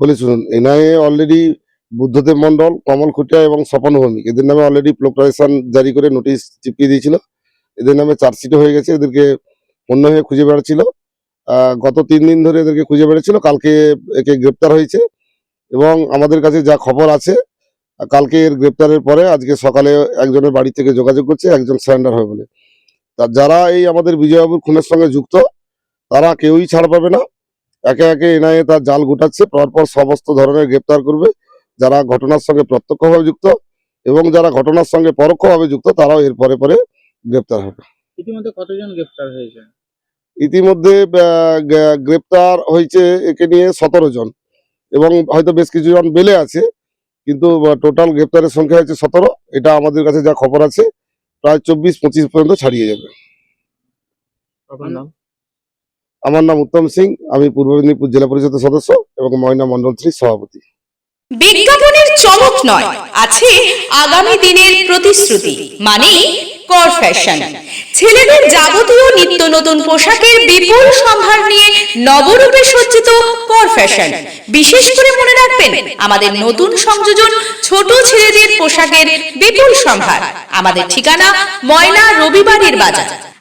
বলে শুনুন, NIA already Buddhadeb Mondal Kamal Khutia এবং স্বপন ভৌমিক, এদের নামে অলরেডি প্রোক্লারেশন জারি করে নোটিশ চিপিয়ে দিয়েছিল। এদের নামে চার্জশিটও হয়ে গেছে, এদেরকে অন্য হয়ে খুঁজে বেড়াচ্ছিল। গত তিন দিন ধরে এদেরকে খুঁজে বেড়াচ্ছিল, কালকে একে গ্রেপ্তার হয়েছে। এবং আমাদের কাছে যা খবর আছে, কালকে এর গ্রেপ্তারের পরে আজকে সকালে একজনের বাড়ি থেকে যোগাযোগ করছে, একজন সারেন্ডার হবে বলে। তা যারা এই আমাদের বিজয়বাবুর খুনের সঙ্গে যুক্ত, তারা কেউই ছাড় পাবে না। একে একে এনআইএ তার জাল গুটাচ্ছে পরপর সমস্ত ধরনের গ্রেপ্তার করবে। যারা ঘটনার সঙ্গে প্রত্যক্ষভাবে যুক্ত এবং যারা ঘটনার সঙ্গে পরোক্ষভাবে যুক্ত তারাও এর পরে পরে গ্রেপ্তার হবে। ইতিমধ্যে কতজন গ্রেফতার হয়েছে? ইতিমধ্যে আহ, গ্রেপ্তার হয়েছে একে নিয়ে সতেরো জন এবং হয়তো বেশ কিছু জন বেলে আছে কিন্তু টোটাল গ্রেপ্তারের সংখ্যা হচ্ছে সতেরো। এটা আমাদের কাছে যা খবর আছে প্রায় চব্বিশ পঁচিশ পর্যন্ত ছাড়িয়ে যাবে। আপনার নাম? আমার নাম উত্তম সিং, আমি পূর্ব মেদিনীপুর জেলা পরিষদের সদস্য এবং ময়না মন্ডল থ্রি সভাপতি। বিজ্ঞাপনের চমক নয়, আছে আগামী দিনের প্রতিশ্রুতি মানে কর ফ্যাশন ছেলেদের যাবতীয় নিত্য নতুন পোশাকের বিপুল সম্ভার নিয়ে নবরূপে সজ্জিত কর ফ্যাশন বিশেষ করে মনে রাখবেন, আমাদের নতুন সংযোজন ছোট ছেলেদের পোশাকের বিপুল সম্ভার। আমাদের ঠিকানা ময়না রবিবারের বাজার।